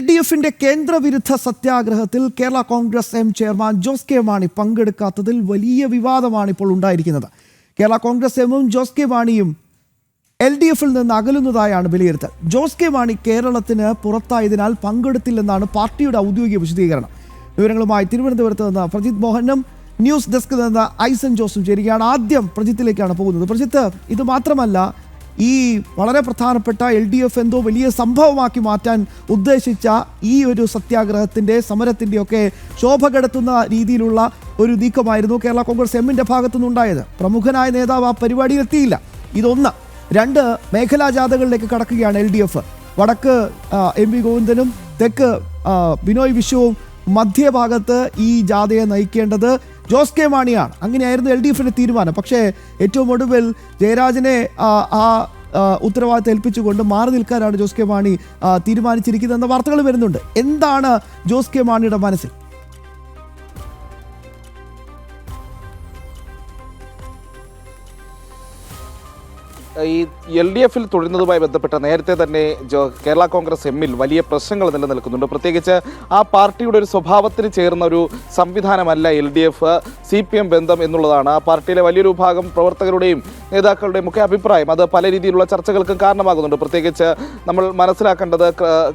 D എഫിന്റെ കേന്ദ്രവിരുദ്ധ സത്യാഗ്രഹത്തിൽ Kerala Congress M chairman Jose K Mani പങ്കെടുക്കാത്തതിൽ വലിയ വിവാദമാണ് ഇപ്പോൾ ഉണ്ടായിരിക്കുന്നത്. കേരള കോൺഗ്രസ് എമ്മും ജോസ് കെ മാണിയും എൽ ഡി എഫിൽ നിന്ന് അകലുന്നതായാണ് വിലയിരുത്തൽ. ജോസ് കെ മാണി കേരളത്തിന് പുറത്തായതിനാൽ പങ്കെടുത്തില്ലെന്നാണ് പാർട്ടിയുടെ ഔദ്യോഗിക വിശദീകരണം. വിവരങ്ങളുമായി തിരുവനന്തപുരത്ത് നിന്ന് പ്രജിത് മോഹനും ന്യൂസ് ഡെസ്കിൽ നിന്ന് ഐസൻ ജോസും ചേരുകയാണ്. ആദ്യം പ്രജിത്തിലേക്കാണ് പോകുന്നത്. പ്രജിത്ത് ഇത് മാത്രമല്ല ഈ വളരെ പ്രധാനപ്പെട്ട എൽ ഡി എഫ് എന്തോ വലിയ സംഭവമാക്കി മാറ്റാൻ ഉദ്ദേശിച്ച ഈ ഒരു സത്യാഗ്രഹത്തിന്റെ സമരത്തിന്റെ ഒക്കെ ശോഭ കെടുത്തുന്ന രീതിയിലുള്ള ഒരു നീക്കമായിരുന്നു കേരള കോൺഗ്രസ് എമ്മിന്റെ ഭാഗത്തുനിന്നുണ്ടായത് പ്രമുഖനായ നേതാവ് ആ പരിപാടിയിൽ എത്തിയില്ല ഇതൊന്ന്. രണ്ട് മേഖലാ ജാഥകളിലേക്ക് കടക്കുകയാണ് എൽ ഡി എഫ് വടക്ക് എം വി ഗോവിന്ദനും തെക്ക് ബിനോയ് വിശ്വവും മധ്യഭാഗത്ത് ഈ ജാഥയെ നയിക്കേണ്ടത് ജോസ് കെ മാണിയാണ് അങ്ങനെയായിരുന്നു എൽ ഡി എഫിന്റെ തീരുമാനം. പക്ഷേ ഏറ്റവും ഒടുവിൽ ജയരാജനെ ആ, ഉത്തരവാദിത്തം ഏൽപ്പിച്ചുകൊണ്ട് മാറി നിൽക്കാനാണ് ജോസ് കെ മാണി തീരുമാനിച്ചിരിക്കുന്നത് തീരുമാനിച്ചിരിക്കുന്നതെന്ന വാർത്തകൾ വരുന്നുണ്ട്. എന്താണ് ജോസ് കെ മാണിയുടെ മനസ്സിൽ? ഈ എൽ ഡി എഫിൽ തുടരുന്നതുമായി ബന്ധപ്പെട്ട് നേരത്തെ തന്നെ കേരള കോൺഗ്രസ് എമ്മിൽ വലിയ പ്രശ്നങ്ങൾ നിലനിൽക്കുന്നുണ്ട്. പ്രത്യേകിച്ച് ആ പാർട്ടിയുടെ ഒരു സ്വഭാവത്തിന് ചേർന്ന ഒരു സംവിധാനമല്ല L D F C P M ബന്ധം എന്നുള്ളതാണ്. ആ പാർട്ടിയിലെ വലിയൊരു വിഭാഗം പ്രവർത്തകരുടെയും നേതാക്കളുടെയും ഒക്കെ അഭിപ്രായം അത് പല രീതിയിലുള്ള ചർച്ചകൾക്കും കാരണമാകുന്നുണ്ട്. പ്രത്യേകിച്ച് നമ്മൾ മനസ്സിലാക്കേണ്ടത്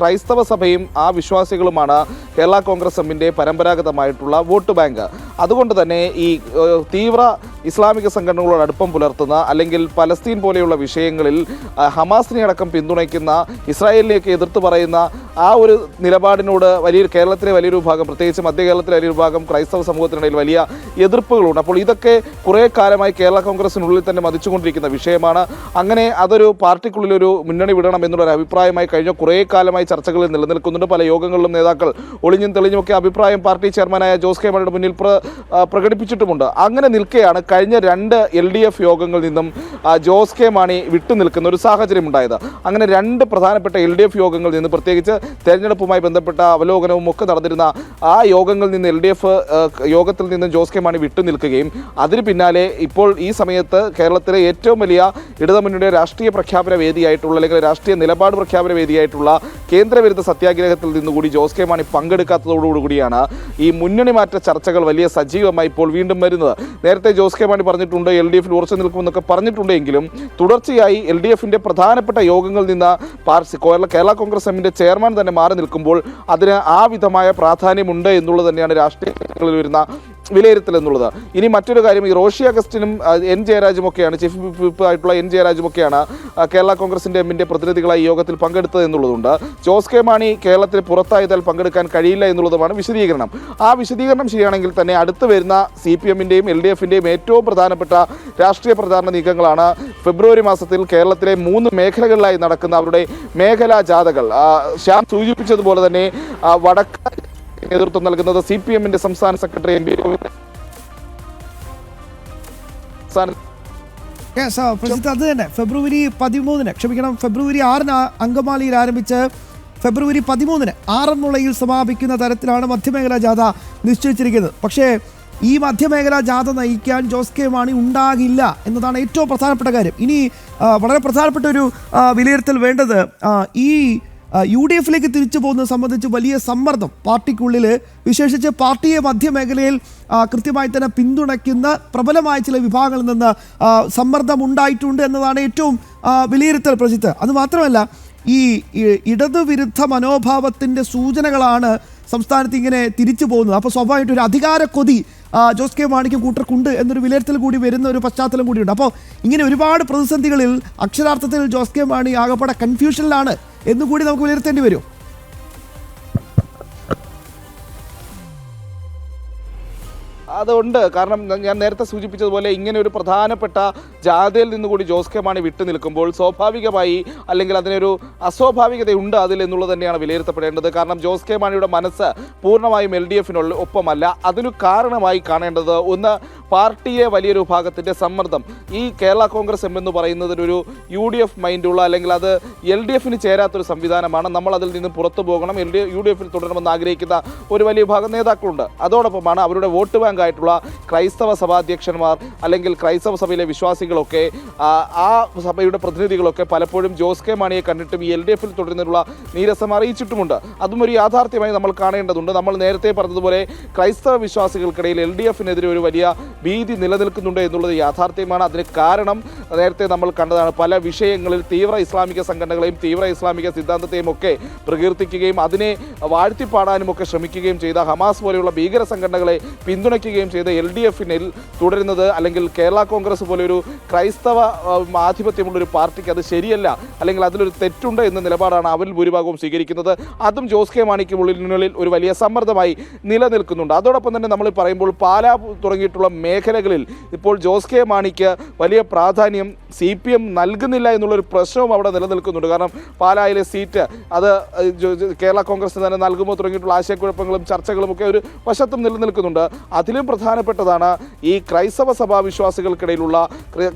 ക്രൈസ്തവ സഭയും ആ വിശ്വാസികളുമാണ് കേരള കോൺഗ്രസ് എമ്മിന്റെ പരമ്പരാഗതമായിട്ടുള്ള വോട്ട് ബാങ്ക്. അതുകൊണ്ട് തന്നെ ഈ തീവ്ര ഇസ്ലാമിക സംഘടനകളോട് അടുപ്പം പുലർത്തുന്ന അല്ലെങ്കിൽ പലസ്തീൻ പോലെയുള്ള വിഷയങ്ങളിൽ ഹമാസിനെ അടക്കം പിന്തുണയ്ക്കുന്ന ഇസ്രായേലിനെയൊക്കെ എതിർത്ത് പറയുന്ന ആ ഒരു നിലപാടിനോട് വലിയ കേരളത്തിലെ വലിയൊരു ഭാഗം പ്രത്യേകിച്ച് മധ്യ കേരളത്തിലെ വലിയൊരു ഭാഗം ക്രൈസ്തവ സമൂഹത്തിനിടയിൽ വലിയ എതിർപ്പുകളുണ്ട്. അപ്പോൾ ഇതൊക്കെ കുറേ കാലമായി കേരള കോൺഗ്രസിനുള്ളിൽ തന്നെ മതിച്ചുകൊണ്ടിരിക്കുന്ന വിഷയമാണ്. അങ്ങനെ അതൊരു പാർട്ടിക്കുള്ളിലൊരു മുന്നണി വിടണം എന്നുള്ളൊരു അഭിപ്രായമായി കഴിഞ്ഞ കുറേ കാലമായി ചർച്ചകളിൽ നിലനിൽക്കുന്നുണ്ട്. പല യോഗങ്ങളിലും നേതാക്കൾ ഒളിഞ്ഞും തെളിഞ്ഞുമൊക്കെ അഭിപ്രായം പാർട്ടി ചെയർമാനായ ജോസ് കെ മാണിയുടെ മുന്നിൽ പ്ര പ്രകടിപ്പിച്ചിട്ടുമുണ്ട്. അങ്ങനെ നിൽക്കെയാണ് കഴിഞ്ഞ രണ്ട് എൽ ഡി എഫ് യോഗങ്ങളിൽ നിന്നും ജോസ് കെ മാണി വിട്ടുനിൽക്കുന്ന ഒരു സാഹചര്യം ഉണ്ടായത്. അങ്ങനെ രണ്ട് പ്രധാനപ്പെട്ട എൽ ഡി എഫ് യോഗങ്ങളിൽ നിന്ന് പ്രത്യേകിച്ച് തെരഞ്ഞെടുപ്പുമായി ബന്ധപ്പെട്ട അവലോകനവും ഒക്കെ നടന്നിരുന്ന ആ യോഗങ്ങളിൽ നിന്ന് എൽ ഡി എഫ് യോഗത്തിൽ നിന്ന് ജോസ് കെ മാണി വിട്ടുനിൽക്കുകയും അതിന് പിന്നാലെ ഇപ്പോൾ ഈ സമയത്ത് കേരളത്തിലെ ഏറ്റവും വലിയ ഇടതുമുന്നണിയുടെ രാഷ്ട്രീയ പ്രഖ്യാപന വേദിയായിട്ടുള്ള അല്ലെങ്കിൽ രാഷ്ട്രീയ നിലപാട് പ്രഖ്യാപന വേദിയായിട്ടുള്ള കേന്ദ്രവിരുദ്ധ സത്യാഗ്രഹത്തിൽ നിന്നുകൂടി ജോസ് കെ മാണി പങ്കെടുക്കാത്തതോടുകൂടിയാണ് ഈ മുന്നണി മാറ്റ ചർച്ചകൾ വലിയ സജീവമായി ഇപ്പോൾ വീണ്ടും വരുന്നത്. നേരത്തെ ജോസ് കെ മാണി പറഞ്ഞിട്ടുണ്ട് എൽ ഡി എഫിൽ ഉറച്ചു നിൽക്കുമെന്നൊക്കെ പറഞ്ഞിട്ടുണ്ടെങ്കിലും തുടർച്ചയായി എൽ ഡി എഫിന്റെ പ്രധാനപ്പെട്ട യോഗങ്ങളിൽ നിന്ന് പാർട്ടി കേരള കേരള കോൺഗ്രസ് എമ്മിന്റെ ചെയർമാൻ തന്നെ മാറി നിൽക്കുമ്പോൾ അതിന് ആ വിധമായ പ്രാധാന്യമുണ്ട് എന്നുള്ളത് തന്നെയാണ് രാഷ്ട്രീയ ചർച്ചകളിൽ വരുന്ന വിലയിരുത്തൽ എന്നുള്ളത് ഇനി മറ്റൊരു കാര്യം ഈ റോഷി അഗസ്റ്റിനും എൻ ജയരാജും ഒക്കെയാണ് ചീഫ് വിപ്പ് ആയിട്ടുള്ള എൻ ജയരാജും ഒക്കെയാണ് കേരള കോൺഗ്രസിന്റെ എമ്മിന്റെ പ്രതിനിധികളായി യോഗത്തിൽ പങ്കെടുത്തത് എന്നുള്ളതുണ്ട്. ജോസ് കെ. മാണി കേരളത്തിൽ പുറത്തായതാൽ പങ്കെടുക്കാൻ കഴിയില്ല എന്നുള്ളതുമാണ് വിശദീകരണം. ആ വിശദീകരണം ശരിയാണെങ്കിൽ തന്നെ അടുത്ത് വരുന്ന സി പി എമ്മിന്റെയും എൽ ഡി എഫിന്റെയും ഏറ്റവും പ്രധാനപ്പെട്ട രാഷ്ട്രീയ പ്രചാരണ നീക്കങ്ങളാണ് ഫെബ്രുവരി മാസത്തിൽ കേരളത്തിലെ മൂന്ന് മേഖലകളിലായി നടക്കുന്ന അവരുടെ മേഖലാ ജാഥകൾ. ശ്യാം സൂചിപ്പിച്ചതുപോലെ തന്നെ വടക്ക് നേതൃത്വം നൽകുന്നത് സി പി എമ്മിന്റെ സംസ്ഥാന സെക്രട്ടറി എം പി സംസ്ഥാന Yes, ആ, പ്രജിത്ത് അത് തന്നെ. ഫെബ്രുവരി പതിമൂന്നിന് ക്ഷമിക്കണം ഫെബ്രുവരി ആറിന് അങ്കമാലിയിൽ ആരംഭിച്ച് ഫെബ്രുവരി പതിമൂന്നിന് ആറന്മുളയിൽ സമാപിക്കുന്ന തരത്തിലാണ് മധ്യമേഖലാ ജാഥ നിശ്ചയിച്ചിരിക്കുന്നത്. പക്ഷേ ഈ മധ്യമേഖലാ ജാഥ നയിക്കാൻ ജോസ് കെ മാണി ഉണ്ടാകില്ല എന്നതാണ് ഏറ്റവും പ്രധാനപ്പെട്ട കാര്യം. ഇനി വളരെ പ്രധാനപ്പെട്ട ഒരു വിലയിരുത്തൽ വേണ്ടത് ഈ യു ഡി എഫിലേക്ക് തിരിച്ചു പോകുന്നത് സംബന്ധിച്ച് വലിയ സമ്മർദ്ദം. പാർട്ടിക്കുള്ളിൽ വിശേഷിച്ച് പാർട്ടിയെ മധ്യമേഖലയിൽ കൃത്യമായി തന്നെ പിന്തുണയ്ക്കുന്ന പ്രബലമായ ചില വിഭാഗങ്ങളിൽ നിന്ന് സമ്മർദ്ദം ഉണ്ടായിട്ടുണ്ട് എന്നതാണ് ഏറ്റവും വിലയിരുത്തൽ പ്രസിദ്ധ. അത് മാത്രമല്ല ഈ ഇടതുവിരുദ്ധ മനോഭാവത്തിന്റെ സൂചനകളാണ് സംസ്ഥാനത്ത് ഇങ്ങനെ തിരിച്ചു പോകുന്നത്. അപ്പോൾ സ്വാഭാവികമായിട്ടും ഒരു അധികാര കൊതി ജോസ് കെ മാണിക്ക് കൂട്ടർക്കുണ്ട് എന്നൊരു വിലയിരുത്തൽ കൂടി വരുന്ന ഒരു പശ്ചാത്തലം കൂടിയുണ്ട്. അപ്പോൾ ഇങ്ങനെ ഒരുപാട് പ്രതിസന്ധികളിൽ അക്ഷരാർത്ഥത്തിൽ ജോസ് കെ മാണി ആകപ്പാടെ കൺഫ്യൂഷനിലാണ് എന്നുകൂടി നമുക്ക് വിലയിരുത്തേണ്ടി വരും. അതുണ്ട്. കാരണം ഞാൻ നേരത്തെ സൂചിപ്പിച്ചതുപോലെ ഇങ്ങനെ ഒരു പ്രധാനപ്പെട്ട ജാഥയിൽ നിന്നുകൂടി ജോസ് കെ മാണി വിട്ടു നിൽക്കുമ്പോൾ സ്വാഭാവികമായി അല്ലെങ്കിൽ അതിനൊരു അസ്വാഭാവികതയുണ്ട് അതിൽ എന്നുള്ളത് തന്നെയാണ് വിലയിരുത്തപ്പെടേണ്ടത്. കാരണം ജോസ് കെ മാണിയുടെ മനസ്സ് പൂർണമായും എൽ ഡി എഫിനുള്ള ഒപ്പമല്ല. അതിനു കാരണമായി കാണേണ്ടത് ഒന്ന് പാർട്ടിയെ വലിയൊരു വിഭാഗത്തിന്റെ സമ്മർദ്ദം. ഈ കേരള കോൺഗ്രസ് എം എന്ന് പറയുന്നതിനൊരു യു ഡി എഫ് മൈൻഡുള്ള അല്ലെങ്കിൽ അത് എൽ ഡി എഫിന് ചേരാത്തൊരു സംവിധാനമാണ്. നമ്മൾ അതിൽ നിന്ന് പുറത്തു പോകണം. എൽ ഡി യു ഡി എഫിൽ തുടരണമെന്ന് ആഗ്രഹിക്കുന്ന ഒരു വലിയ വിഭാഗം നേതാക്കളുണ്ട്. അതോടൊപ്പമാണ് അവരുടെ വോട്ട് ബാങ്കായിട്ടുള്ള പ്രമുഖരായിട്ടുള്ള ക്രൈസ്തവ സഭാധ്യക്ഷന്മാർ അല്ലെങ്കിൽ ക്രൈസ്തവ സഭയിലെ വിശ്വാസികളൊക്കെ ആ സഭയുടെ പ്രതിനിധികളൊക്കെ പലപ്പോഴും ജോസ് കെ മാണിയെ കണ്ടിട്ടും ഈ എൽ ഡി എഫിൽ തുടരുന്നതിനുള്ള നീരസം അറിയിച്ചിട്ടുമുണ്ട്. അതും ഒരു യാഥാർത്ഥ്യമായി നമ്മൾ കാണേണ്ടതുണ്ട്. നമ്മൾ നേരത്തെ പറഞ്ഞതുപോലെ ക്രൈസ്തവ വിശ്വാസികൾക്കിടയിൽ എൽ ഡി എഫിനെതിരെ ഒരു വലിയ ഭീതി നിലനിൽക്കുന്നുണ്ട് എന്നുള്ളത് യാഥാർത്ഥ്യമാണ്. അതിന് കാരണം നേരത്തെ നമ്മൾ കണ്ടതാണ് പല വിഷയങ്ങളിൽ തീവ്ര ഇസ്ലാമിക സംഘടനകളെയും തീവ്ര ഇസ്ലാമിക സിദ്ധാന്തത്തെയും ഒക്കെ പ്രകീർത്തിക്കുകയും അതിനെ വാഴ്ത്തിപ്പാടാനും ഒക്കെ ശ്രമിക്കുകയും ചെയ്ത ഹമാസ് പോലെയുള്ള ഭീകര സംഘടനകളെ പിന്തുണയ്ക്കുകയും ചെയ്ത എൽ ഡി എഫിനിൽ തുടരുന്നത് അല്ലെങ്കിൽ കേരള കോൺഗ്രസ് പോലെയൊരു ക്രൈസ്തവ ആധിപത്യമുള്ളൊരു പാർട്ടിക്ക് അത് ശരിയല്ല അല്ലെങ്കിൽ അതിലൊരു തെറ്റുണ്ട് എന്ന നിലപാടാണ് അവരിൽ ഭൂരിഭാഗവും സ്വീകരിക്കുന്നത്. അതും ജോസ് കെ മാണിക്ക് ഉള്ളിനുള്ളിൽ ഒരു വലിയ സമ്മർദ്ദമായി നിലനിൽക്കുന്നുണ്ട്. അതോടൊപ്പം തന്നെ നമ്മൾ പറയുമ്പോൾ പാലാ തുടങ്ങിയിട്ടുള്ള മേഖലകളിൽ ഇപ്പോൾ ജോസ് കെ മാണിക്ക് വലിയ പ്രാധാന്യം സി പി എം നൽകുന്നില്ല എന്നുള്ളൊരു പ്രശ്നവും അവിടെ നിലനിൽക്കുന്നുണ്ട്. കാരണം പാലായിലെ സീറ്റ് അത് കേരള കോൺഗ്രസ് തന്നെ നൽകുമോ തുടങ്ങിയിട്ടുള്ള ആശയക്കുഴപ്പങ്ങളും ചർച്ചകളും ഒക്കെ ഒരു വശത്തും നിലനിൽക്കുന്നുണ്ട്. അതിലും പ്രധാനപ്പെട്ടതാണ് ഈ ക്രൈസ്തവ സഭാ വിശ്വാസികൾക്കിടയിലുള്ള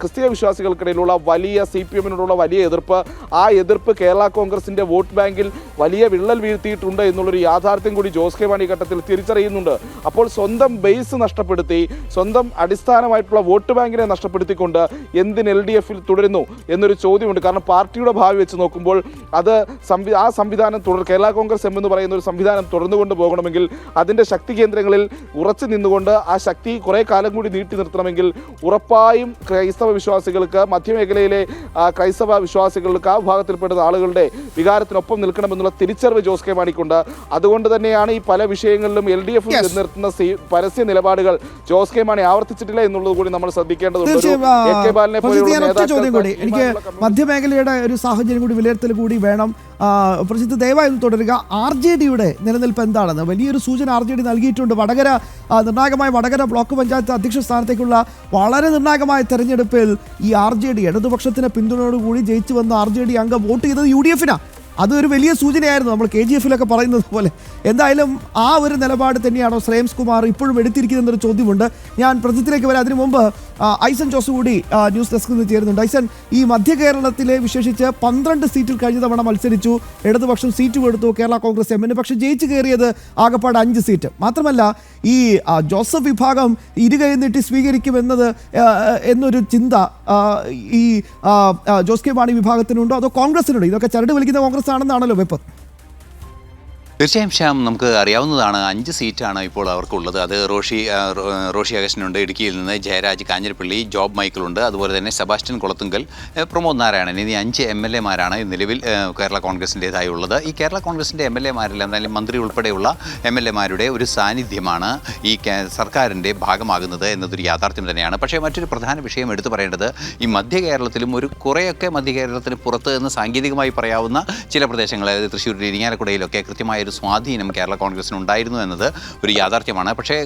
ക്രിസ്തീയ വിശ്വാസികൾക്കിടയിലുള്ള വലിയ സി പി എമ്മിനോടുള്ള വലിയ എതിർപ്പ്. ആ എതിർപ്പ് കേരള കോൺഗ്രസിന്റെ വോട്ട് ബാങ്കിൽ വലിയ വിള്ളൽ വീഴ്ത്തിയിട്ടുണ്ട് എന്നുള്ളൊരു യാഥാർത്ഥ്യം കൂടി ജോസ് കെ മാണി ഘട്ടത്തിൽ തിരിച്ചറിയുന്നുണ്ട്. അപ്പോൾ സ്വന്തം ബേസ് നഷ്ടപ്പെടുത്തി സ്വന്തം അടിസ്ഥാനമായിട്ടുള്ള വോട്ട് ബാങ്കിനെ നഷ്ടപ്പെടുത്തിക്കൊണ്ട് എന്തിന് എൽ ഡി എഫിൽ തുടരുന്നു എന്നൊരു ചോദ്യമുണ്ട്. കാരണം പാർട്ടിയുടെ ഭാവി വെച്ച് നോക്കുമ്പോൾ അത് സംവി ആ സംവിധാനം തുടർ കേരള കോൺഗ്രസ് എം എന്ന് പറയുന്ന ഒരു സംവിധാനം തുടർന്നുകൊണ്ട് പോകണമെങ്കിൽ അതിന്റെ ശക്തി കേന്ദ്രങ്ങളിൽ ഉറച്ചു നിന്നുകൊണ്ട് ആ ശക്തി കുറേ കാലം കൂടി നീട്ടി നിർത്തണമെങ്കിൽ ഉറപ്പായും ക്രൈസ്തവ വിശ്വാസികൾക്ക് മധ്യമേഖലയിലെ ആ, ക്രൈസ്തവ വിശ്വാസികൾക്ക് ആ വിഭാഗത്തിൽപ്പെടുന്ന ആളുകളുടെ വികാരത്തിനൊപ്പം നിൽക്കണമെന്നുള്ള തിരിച്ചറിവ് ജോസ് കെ മാണിക്കുണ്ട്. അതുകൊണ്ട് തന്നെയാണ് ഈ പല വിഷയങ്ങളിലും എൽ ഡി എഫ് നിലനിർത്തുന്ന നിർത്തുന്ന പരസ്യ നിലപാടുകൾ ജോസ് കെ മാണി ആവർത്തിച്ചിട്ടില്ല എന്നുള്ളത് കൂടി നമ്മൾ ശ്രദ്ധിക്കേണ്ടതുണ്ട്. എ കെ ബാലനെ പ്രജിത്ത്, ഞാൻ ഒറ്റ ചോദ്യം കൂടി. എനിക്ക് മധ്യമേഖലയുടെ ഒരു സാഹചര്യം കൂടി വിലയിരുത്തൽ കൂടി വേണം. പ്രസിദ്ധ പ്രജിത്ത് ദയവായി ഒന്ന് തുടരുക. ആർ ജെ ഡിയുടെ നിലനിൽപ്പ് എന്താണെന്ന്? വലിയൊരു സൂചന ആർ ജെ ഡി നൽകിയിട്ടുണ്ട്. വടകര നിർണായകമായ വടകര ബ്ലോക്ക് പഞ്ചായത്ത് അധ്യക്ഷ സ്ഥാനത്തേക്കുള്ള വളരെ നിർണായകമായ തെരഞ്ഞെടുപ്പിൽ ഈ ആർ ജെ ഡി ഇടതുപക്ഷത്തിന് പിന്തുണയോടുകൂടി ജയിച്ചു വന്ന ആർ ജെ ഡി അംഗം വോട്ട് ചെയ്തത് യു ഡി എഫിനാണ് അതൊരു വലിയ സൂചനയായിരുന്നു. നമ്മൾ കെ ജി എഫിലൊക്കെ പറയുന്നത് പോലെ. എന്തായാലും ആ ഒരു നിലപാട് തന്നെയാണോ ശ്രേംസ് കുമാർ ഇപ്പോഴും എടുത്തിരിക്കുന്നതെന്നൊരു ചോദ്യമുണ്ട്. ഞാൻ പ്രജിത്തിലേക്ക് വരാം. അതിനു മുമ്പ് ഐസൻ ജോസ് കൂടി ന്യൂസ് ഡെസ്കിൽ നിന്ന് ചേരുന്നുണ്ട്. ഐസൻ ഈ മധ്യ കേരളത്തിലെ വിശേഷിച്ച് പന്ത്രണ്ട് സീറ്റിൽ കഴിഞ്ഞ തവണ മത്സരിച്ചു. ഇടതുപക്ഷം സീറ്റ് കൊടുത്തു കേരള കോൺഗ്രസ് എമ്മിന്. പക്ഷേ ജയിച്ചു കയറിയത് ആകപ്പാട് അഞ്ച് സീറ്റ്. മാത്രമല്ല ഈ ജോസഫ് വിഭാഗം ഇരുകൈ നീട്ടി സ്വീകരിക്കുമെന്നത് എന്നൊരു ചിന്ത ഈ ജോസ് കെ മാണി വിഭാഗത്തിനുണ്ടോ? അതോ കോൺഗ്രസിനുണ്ടോ? ഇതൊക്കെ ചരട് വിളിക്കുന്ന കോൺഗ്രസ് ആണെന്നാണല്ലോ വെപ്പ്. തീർച്ചയായും ശ്യാം നമുക്ക് അറിയാവുന്നതാണ് അഞ്ച് സീറ്റാണ് ഇപ്പോൾ അവർക്കുള്ളത്. അത് റോഷി റോഷി അഗസ്റ്റിനുണ്ട് ഇടുക്കിയിൽ നിന്ന് ജയരാജ് കാഞ്ഞിരപ്പള്ളി ജോബ് മൈക്കിളുണ്ട് അതുപോലെ തന്നെ സെബാസ്റ്റ്യൻ കുളത്തുങ്കൽ പ്രമോദ് നാരായണൻ. ഇനി അഞ്ച് എം എൽ എമാരാണ് നിലവിൽ കേരള കോൺഗ്രസിന്റേതായി ഉള്ളത്. ഈ കേരള കോൺഗ്രസിന്റെ എം എൽ എമാരിൽ എന്തായാലും മന്ത്രി ഉൾപ്പെടെയുള്ള എം എൽ എമാരുടെ ഒരു സാന്നിധ്യമാണ് ഈ സർക്കാരിന്റെ ഭാഗമാകുന്നത് എന്നതൊരു യാഥാർത്ഥ്യം തന്നെയാണ്. പക്ഷേ മറ്റൊരു പ്രധാന വിഷയം എടുത്തു പറയേണ്ടത് ഈ മധ്യ കേരളത്തിലും ഒരു കുറേയൊക്കെ മധ്യ കേരളത്തിന് പുറത്ത് എന്ന് സാങ്കേതികമായി പറയാവുന്ന ചില പ്രദേശങ്ങൾ അതായത് തൃശ്ശൂർ ഇരിങ്ങാലക്കുടയിലൊക്കെ കൃത്യമായ ഒരു സ്വാധീനം കേരള കോൺഗ്രസിന് ഉണ്ടായിരുന്നു എന്നത് ഒരു യാഥാർത്ഥ്യമാണ്. പക്ഷേ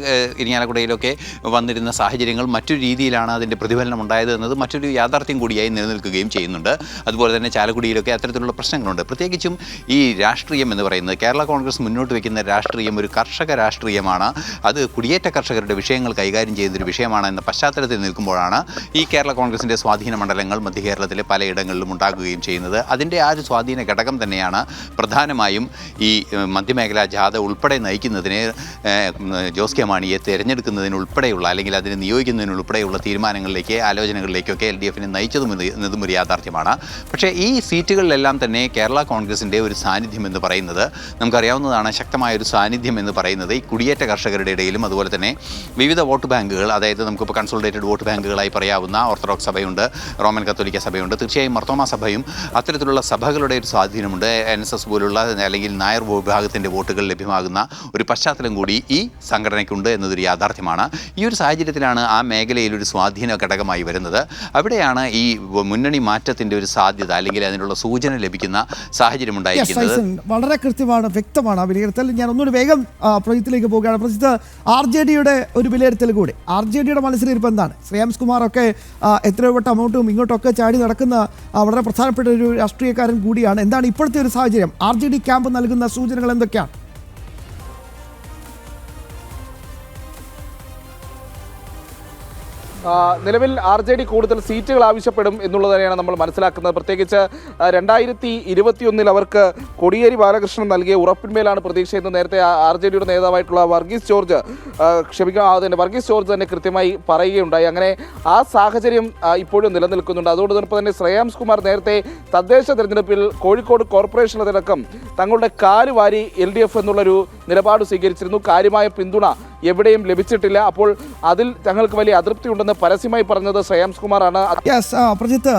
ഇരിഞ്ഞാലക്കുടയിലൊക്കെ വന്നിരുന്ന സാഹചര്യങ്ങൾ മറ്റൊരു രീതിയിലാണ് അതിന്റെ പ്രതിഫലനം ഉണ്ടായത് എന്നത് മറ്റൊരു യാഥാർത്ഥ്യം കൂടിയായി നിലനിൽക്കുകയും ചെയ്യുന്നുണ്ട്. അതുപോലെ തന്നെ ചാലക്കുടിയിലൊക്കെ അത്തരത്തിലുള്ള പ്രശ്നങ്ങളുണ്ട്. പ്രത്യേകിച്ചും ഈ രാഷ്ട്രീയം എന്ന് പറയുന്നത് കേരള കോൺഗ്രസ് മുന്നോട്ട് വയ്ക്കുന്ന രാഷ്ട്രീയം ഒരു കർഷക രാഷ്ട്രീയമാണ്. അത് കുടിയേറ്റ കർഷകരുടെ വിഷയങ്ങൾ കൈകാര്യം ചെയ്യുന്നൊരു വിഷയമാണ് എന്ന പശ്ചാത്തലത്തിൽ നിൽക്കുമ്പോഴാണ് ഈ കേരള കോൺഗ്രസിന്റെ സ്വാധീന മണ്ഡലങ്ങൾ മധ്യ കേരളത്തിലെ പലയിടങ്ങളിലും ഉണ്ടാകുകയും ചെയ്യുന്നത്. അതിന്റെ ആ ഒരു സ്വാധീന ഘടകം തന്നെയാണ് പ്രധാനമായും ഈ മധ്യമേഖലാ ജാഥ ഉൾപ്പെടെ നയിക്കുന്നതിന് ജോസ് കെ മാണിയെ തിരഞ്ഞെടുക്കുന്നതിന് ഉൾപ്പെടെയുള്ള അല്ലെങ്കിൽ അതിനെ നിയോഗിക്കുന്നതിനുൾപ്പെടെയുള്ള തീരുമാനങ്ങളിലേക്ക് ആലോചനകളിലേക്കൊക്കെ എൽ ഡി എഫിനെ നയിച്ചതും ഒരു യാഥാർത്ഥ്യമാണ്. പക്ഷേ ഈ സീറ്റുകളിലെല്ലാം തന്നെ കേരള കോൺഗ്രസിന്റെ ഒരു സാന്നിധ്യം എന്ന് പറയുന്നത് നമുക്കറിയാവുന്നതാണ് ശക്തമായ ഒരു സാന്നിധ്യം എന്ന് പറയുന്നത് ഈ കുടിയേറ്റ കർഷകരുടെ ഇടയിലും അതുപോലെ തന്നെ വിവിധ വോട്ട് ബാങ്കുകൾ അതായത് നമുക്കിപ്പോൾ കൺസോളിഡേറ്റഡ് വോട്ട് ബാങ്കുകളായി പറയാവുന്ന ഓർത്തഡോക്സ് സഭയുണ്ട് റോമൻ കത്തോലിക്ക സഭയുണ്ട് തീർച്ചയായും മർത്തോമ സഭയും അത്തരത്തിലുള്ള സഭകളുടെ ഒരു സ്വാധീനമുണ്ട്. എൻ എസ് എസ് പോലുള്ള അല്ലെങ്കിൽ നായർ വിഭാഗത്തിന്റെ വോട്ടുകൾ ലഭ്യമാകുന്ന ഒരു പശ്ചാത്തലം കൂടി ഈ സംഘടനയ്ക്കുണ്ട് എന്നതൊരു യാഥാർത്ഥ്യമാണ്. ഈ ഒരു സാഹചര്യത്തിലാണ് ആ മേഖലയിൽ ഒരു സ്വാധീന ഘടകമായി വരുന്നത്. അവിടെയാണ് ഈ മുന്നണി മാറ്റത്തിന്റെ ഒരു സാധ്യത അല്ലെങ്കിൽ അതിനുള്ള സൂചന ലഭിക്കുന്ന സാഹചര്യം ഉണ്ടായിരിക്കുന്നത്. വളരെ കൃത്യമാണ് വ്യക്തമാണ് ആ വിലയിരുത്തൽ. ഞാൻ ഒന്നുകൂടി വേഗം പ്രജിത്തിലേക്ക് പോവുകയാണ്. പ്രജിത്ത് ആർ ജെ ഡിയുടെ ഒരു വിലയിരുത്തൽ കൂടി. ആർ ജെ ഡിയുടെ മത്സരിപ്പ് എന്താണ് ശ്രേയാംസ് കുമാറൊക്കെ എത്രയോ വട്ടം അങ്ങോട്ടും ഇങ്ങോട്ടൊക്കെ ചാടി നടക്കുന്ന വളരെ പ്രധാനപ്പെട്ട ഒരു രാഷ്ട്രീയക്കാരൻ കൂടിയാണ്. എന്താണ് ഇപ്പോഴത്തെ ഒരു സാഹചര്യം? ആർ ജെ ഡി ക്യാമ്പ് നൽകുന്ന സൂചനകൾ എന്തൊക്കെയാണ്? നിലവിൽ ആർ ജെ ഡി കൂടുതൽ സീറ്റുകൾ ആവശ്യപ്പെടും എന്നുള്ളത് തന്നെയാണ് നമ്മൾ മനസ്സിലാക്കുന്നത്. പ്രത്യേകിച്ച് രണ്ടായിരത്തി ഇരുപത്തിയൊന്നിൽ അവർക്ക് കോടിയേരി ബാലകൃഷ്ണൻ നൽകിയ ഉറപ്പിന്മേലാണ് പ്രതീക്ഷ എന്ന് നേരത്തെ ആർ ജെ ഡിയുടെ നേതാവായിട്ടുള്ള വർഗീസ് ജോർജ് ക്ഷമിക്കണം അത് തന്നെ വർഗീസ് ജോർജ് തന്നെ കൃത്യമായി പറയുകയുണ്ടായി. അങ്ങനെ ആ സാഹചര്യം ഇപ്പോഴും നിലനിൽക്കുന്നുണ്ട്. അതോടൊപ്പം തന്നെ ശ്രേയാംസ് കുമാർ നേരത്തെ തദ്ദേശ തെരഞ്ഞെടുപ്പിൽ കോഴിക്കോട് കോർപ്പറേഷനടക്കം തങ്ങളുടെ കാൽ വാരി എൽ ഡി എഫ് എന്നുള്ളൊരു നിലപാട് സ്വീകരിച്ചിരുന്നു. കാര്യമായ പിന്തുണ എവിടെയും ലഭിച്ചിട്ടില്ല. അപ്പോൾ അതിൽ തങ്ങൾക്ക് വലിയ അതൃപ്തി ഉണ്ടെന്ന് പരസ്യമായി പറഞ്ഞത് ശ്രേയാംസ് കുമാറാണ്. പ്രജിത്ത്.